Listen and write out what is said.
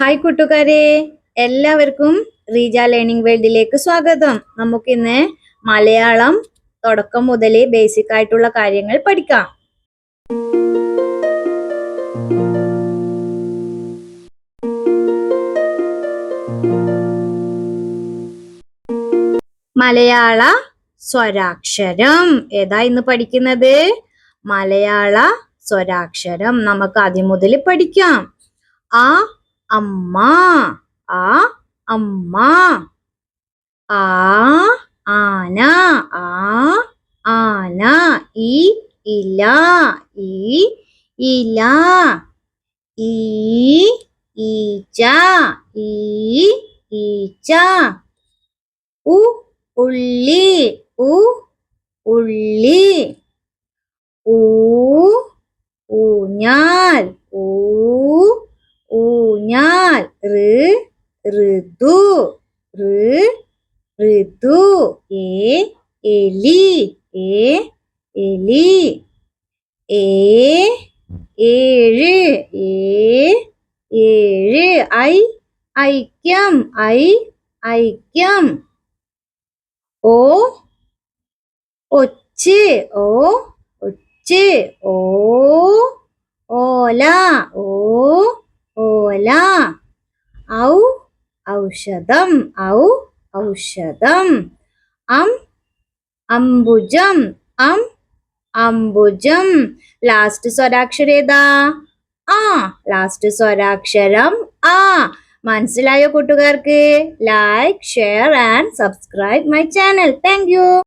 Hi കൂട്ടുകാരെ. എല്ലാവർക്കും Reeja learning വേൾഡിലേക്ക് സ്വാഗതം. നമുക്കിന്ന് മലയാളം തുടക്കം മുതൽ ബേസിക് ആയിട്ടുള്ള കാര്യങ്ങൾ പഠിക്കാം. മലയാള സ്വരാക്ഷരം. ഏതാ ഇന്ന് പഠിക്കുന്നത്? മലയാള സ്വരാക്ഷരം. നമുക്ക് ആദ്യം മുതൽ പഠിക്കാം. ആ അമ്മ ആ അമ്മ ആ ആന ആ ആന ഈ ഇല ഈ ഇല ഈ ഈച്ച ഈ ഈച്ച ഉ ഉള്ളി ഉ ഉള്ളി ഊ ரு ரிது ரு ரிது ஏ எலி. ஏ எலி. ஏ ஏழு. ஏ ஏழு. ஐ ஐக்கியம். ஐ ஐக்கியம். ஓ ஒச்சு. ஓ ஒச்சு. ஓ ஓலா. ஓ ஓலா. ഓല ഔ ഔഷധം ഔ ഔഷധം അം അംബുജം അം അംബുജം ലാസ്റ്റ് സ്വരാക്ഷരം ഏതാ ആ ലാസ്റ്റ് സ്വരാക്ഷരം ആ മനസ്സിലായോ കൂട്ടുകാർക്ക് like share and subscribe my channel thank